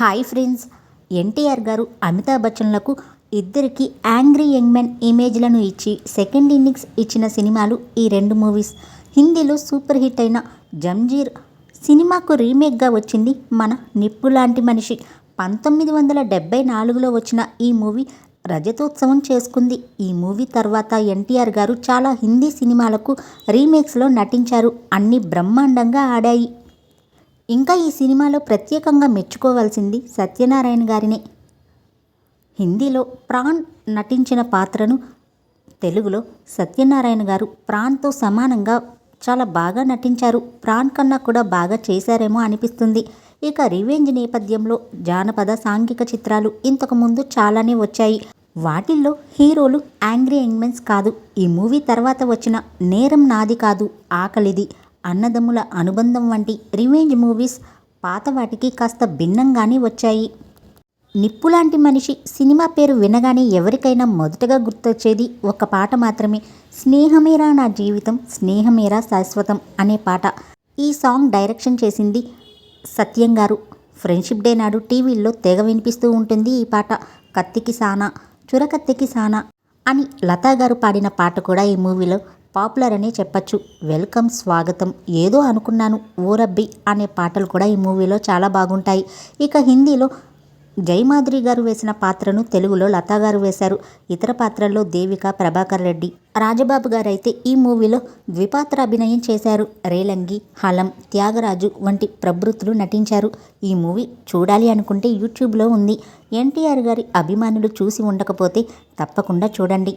Hi friends NTR గారు అమితాబ్ బచ్చన్లకు ఇద్దరికి angry young man ఇమేజ్లను ఇచ్చి సెకండ్ ఇన్నింగ్స్ ఇచ్చిన సినిమాలు ఈ రెండు మూవీస్. హిందీలో సూపర్ హిట్ అయిన జంజీర్ సినిమాకు రీమేక్గా వచ్చింది మన నిప్పు లాంటి మనిషి. పంతొమ్మిది వందల డెబ్బై నాలుగులో వచ్చిన ఈ మూవీ రజతోత్సవం చేసుకుంది. ఈ మూవీ తర్వాత ఎన్టీఆర్ గారు చాలా హిందీ సినిమాలకు రీమేక్స్లో నటించారు. అన్ని బ్రహ్మాండంగా ఆడాయి. ఇంకా ఈ సినిమాలో ప్రత్యేకంగా మెచ్చుకోవాల్సింది సత్యనారాయణ గారినే. హిందీలో ప్రాణ్ నటించిన పాత్రను తెలుగులో సత్యనారాయణ గారు ప్రాణ్తో సమానంగా చాలా బాగా నటించారు. ప్రాణ్ కన్నా కూడా బాగా చేశారేమో అనిపిస్తుంది. ఇక రివెంజ్ నేపథ్యంలో జానపద సాంఘిక చిత్రాలు ఇంతకుముందు చాలానే వచ్చాయి. వాటిల్లో హీరోలు యాంగ్రీ యంగ్మెన్స్ కాదు. ఈ మూవీ తర్వాత వచ్చిన నేరం నాది కాదు ఆకలిది. అన్నదమ్ముల అనుబంధం వంటి రివెంజ్ మూవీస్ పాత వాటికి కాస్త భిన్నంగానే వచ్చాయి. నిప్పులాంటి మనిషి సినిమా పేరు వినగానే ఎవరికైనా మొదటగా గుర్తొచ్చేది ఒక పాట మాత్రమే. స్నేహమేరా నా జీవితం స్నేహమేరా శాశ్వతం అనే పాట. ఈ సాంగ్ డైరెక్షన్ చేసింది సత్యం గారు. ఫ్రెండ్షిప్ డే నాడు టీవీల్లో తెగ వినిపిస్తూ ఉంటుంది ఈ పాట. కత్తికి సానా చురకత్తికి సానా అని లతా గారు పాడిన పాట కూడా ఈ మూవీలో పాపులర్ అనే చెప్పచ్చు. వెల్కమ్ స్వాగతం. ఏదో అనుకున్నాను. ఊరబ్బి అనే పాటలు కూడా ఈ మూవీలో చాలా బాగుంటాయి. ఇక హిందీలో జయమాద్రి గారు వేసిన పాత్రను తెలుగులో లతా గారు వేశారు. ఇతర పాత్రల్లో దేవిక ప్రభాకర్ రెడ్డి రాజబాబు గారు అయితే ఈ మూవీలో ద్విపాత్ర అభినయం చేశారు. రేలంగి హలం త్యాగరాజు వంటి ప్రభృతులు నటించారు. ఈ మూవీ చూడాలి అనుకుంటే యూట్యూబ్లో ఉంది. ఎన్టీఆర్ గారి అభిమానులు చూసి ఉండకపోతే తప్పకుండా చూడండి.